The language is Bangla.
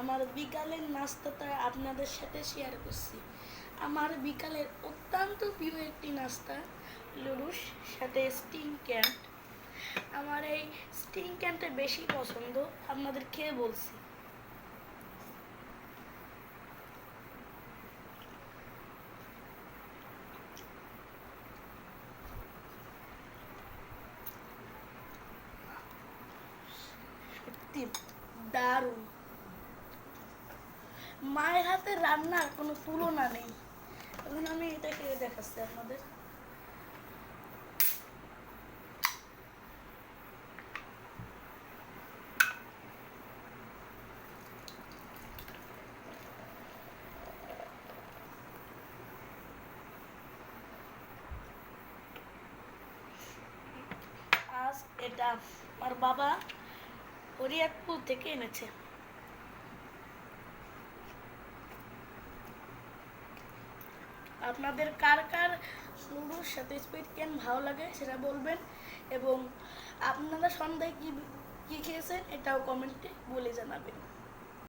আমার বিকালের নাস্তাটা আপনাদের সাথে শেয়ার করছি। আমার বিকালের অত্যন্ত প্রিয় একটি নাস্তা লুডুস সাথে স্টিং ক্যান্ট আমার এই স্টিং ক্যান্টটা বেশি পছন্দ, আপনাদের খেয়ে বলছি। দারুণ। মায়ের হাতে রান্নার কোনো তুলনা নেই। এখন আমি এটা খেয়ে দেখাচ্ছি আপনাদের। এটা আমার বাবা হরিয়াতপুর থেকে এনেছে। আপনাদের কার কার লুডোর সাথে স্পিড গেম ভালো লাগে সেটা বলবেন এবং আপনারা সন্ধ্যায় কী কী খেয়েছেন এটাও কমেন্টে বলে জানাবেন।